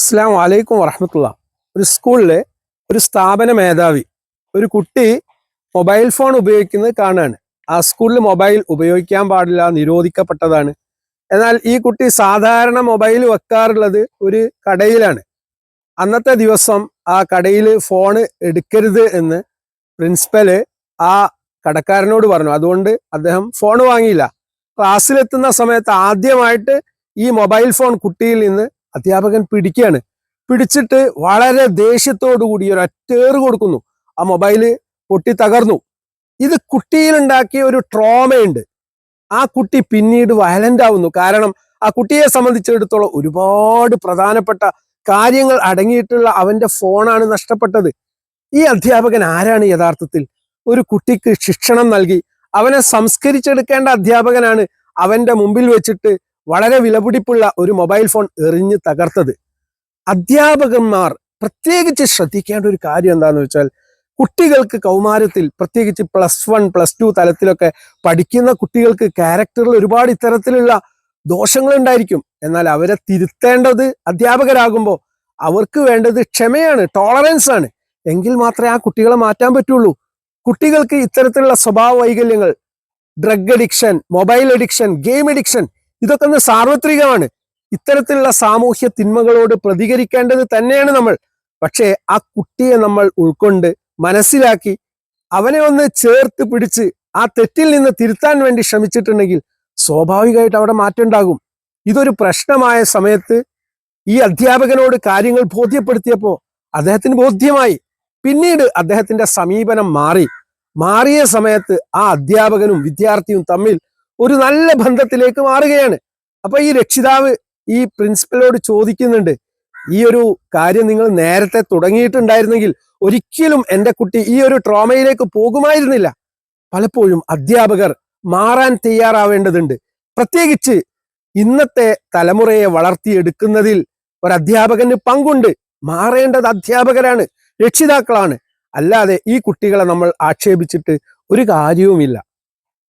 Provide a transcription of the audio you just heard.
അസ്സാം വലൈക്കും വറഹമത്തുള്ള. ഒരു സ്കൂളിലെ ഒരു സ്ഥാപന മേധാവി ഒരു കുട്ടി മൊബൈൽ ഫോൺ ഉപയോഗിക്കുന്നത് കാണുകയാണ് ആ സ്കൂളിൽ മൊബൈൽ ഉപയോഗിക്കാൻ പാടില്ല നിരോധിക്കപ്പെട്ടതാണ്. എന്നാൽ ഈ കുട്ടി സാധാരണ മൊബൈൽ വെക്കാറുള്ളത് ഒരു കടയിലാണ്. അന്നത്തെ ദിവസം ആ കടയിൽ ഫോണ് എടുക്കരുത് എന്ന് പ്രിൻസിപ്പൽ ആ കടക്കാരനോട് പറഞ്ഞു. അതുകൊണ്ട് അദ്ദേഹം ഫോൺ വാങ്ങിയില്ല. ക്ലാസ്സിലെത്തുന്ന സമയത്ത് ആദ്യമായിട്ട് ഈ മൊബൈൽ ഫോൺ കുട്ടിയിൽ നിന്ന് അധ്യാപകൻ പിടിക്കുകയാണ് പിടിച്ചിട്ട് വളരെ ദേഷ്യത്തോടു കൂടി ഒരു അറ്റേറ് കൊടുക്കുന്നു. ആ മൊബൈൽ പൊട്ടി തകർന്നു. ഇത് കുട്ടിയിലുണ്ടാക്കിയ ഒരു ട്രോമയുണ്ട്. ആ കുട്ടി പിന്നീട് വയലന്റ് ആവുന്നു. കാരണം ആ കുട്ടിയെ സംബന്ധിച്ചിടത്തോളം ഒരുപാട് പ്രധാനപ്പെട്ട കാര്യങ്ങൾ അടങ്ങിയിട്ടുള്ള അവന്റെ ഫോണാണ് നഷ്ടപ്പെട്ടത്. ഈ അധ്യാപകൻ ആരാണ് യഥാർത്ഥത്തിൽ? ഒരു കുട്ടിക്ക് ശിക്ഷണം നൽകി. അവനെ സംസ്കരിച്ചെടുക്കേണ്ട അധ്യാപകനാണ് അവന്റെ മുമ്പിൽ വെച്ചിട്ട് വളരെ വിലപിടിപ്പുള്ള ഒരു മൊബൈൽ ഫോൺ എറിഞ്ഞ് തകർത്തത്. അധ്യാപകന്മാർ പ്രത്യേകിച്ച് ശ്രദ്ധിക്കേണ്ട ഒരു കാര്യം എന്താണെന്ന് വെച്ചാൽ കുട്ടികൾക്ക് കൗമാരത്തിൽ പ്രത്യേകിച്ച് പ്ലസ് വൺ പ്ലസ് ടു തലത്തിലൊക്കെ പഠിക്കുന്ന കുട്ടികൾക്ക് ക്യാരക്ടറിൽ ഒരുപാട് ഇത്തരത്തിലുള്ള ദോഷങ്ങൾ ഉണ്ടായിരിക്കും. എന്നാൽ അവരെ തിരുത്തേണ്ടത് അധ്യാപകരാകുമ്പോൾ അവർക്ക് വേണ്ടത് ക്ഷമയാണ് ടോളറൻസ് ആണ്. എങ്കിൽ മാത്രമേ ആ കുട്ടികളെ മാറ്റാൻ പറ്റുള്ളൂ. കുട്ടികൾക്ക് ഇത്തരത്തിലുള്ള സ്വഭാവ വൈകല്യങ്ങൾ drug addiction mobile addiction game addiction ഇതൊക്കെ ഒന്ന് സാർവത്രികമാണ്. ഇത്തരത്തിലുള്ള സാമൂഹ്യ തിന്മകളോട് പ്രതികരിക്കേണ്ടത് തന്നെയാണ് നമ്മൾ. പക്ഷേ ആ കുട്ടിയെ നമ്മൾ ഉൾക്കൊണ്ട് മനസ്സിലാക്കി അവനെ ഒന്ന് ചേർത്ത് പിടിച്ച് ആ തെറ്റിൽ നിന്ന് തിരുത്താൻ വേണ്ടി ശ്രമിച്ചിട്ടുണ്ടെങ്കിൽ സ്വാഭാവികമായിട്ട് അവിടെ മാറ്റം ഉണ്ടാകും. ഇതൊരു പ്രശ്നമായ സമയത്ത് ഈ അധ്യാപകനോട് കാര്യങ്ങൾ ബോധ്യപ്പെടുത്തിയപ്പോൾ അദ്ദേഹത്തിന് ബോധ്യമായി. പിന്നീട് അദ്ദേഹത്തിന്റെ സമീപനം മാറി. മാറിയ സമയത്ത് ആ അധ്യാപകനും വിദ്യാർത്ഥിയും തമ്മിൽ ഒരു നല്ല ബന്ധത്തിലേക്ക് മാറുകയാണ്. അപ്പൊ ഈ രക്ഷിതാവ് ഈ പ്രിൻസിപ്പലോട് ചോദിക്കുന്നുണ്ട് ഈ ഒരു കാര്യം നിങ്ങൾ നേരത്തെ തുടങ്ങിയിട്ടുണ്ടായിരുന്നെങ്കിൽ ഒരിക്കലും എന്റെ കുട്ടി ഈ ഒരു ട്രോമയിലേക്ക് പോകുമായിരുന്നില്ല. പലപ്പോഴും അധ്യാപകർ മാറാൻ തയ്യാറാവേണ്ടതുണ്ട്. പ്രത്യേകിച്ച് ഇന്നത്തെ തലമുറയെ വളർത്തിയെടുക്കുന്നതിൽ ഒരു അധ്യാപകന് പങ്കുണ്ട്. മാറേണ്ടത് അധ്യാപകരാണ് രക്ഷിതാക്കളാണ്. അല്ലാതെ ഈ കുട്ടികളെ നമ്മൾ ആക്ഷേപിച്ചിട്ട് ഒരു കാര്യവുമില്ല.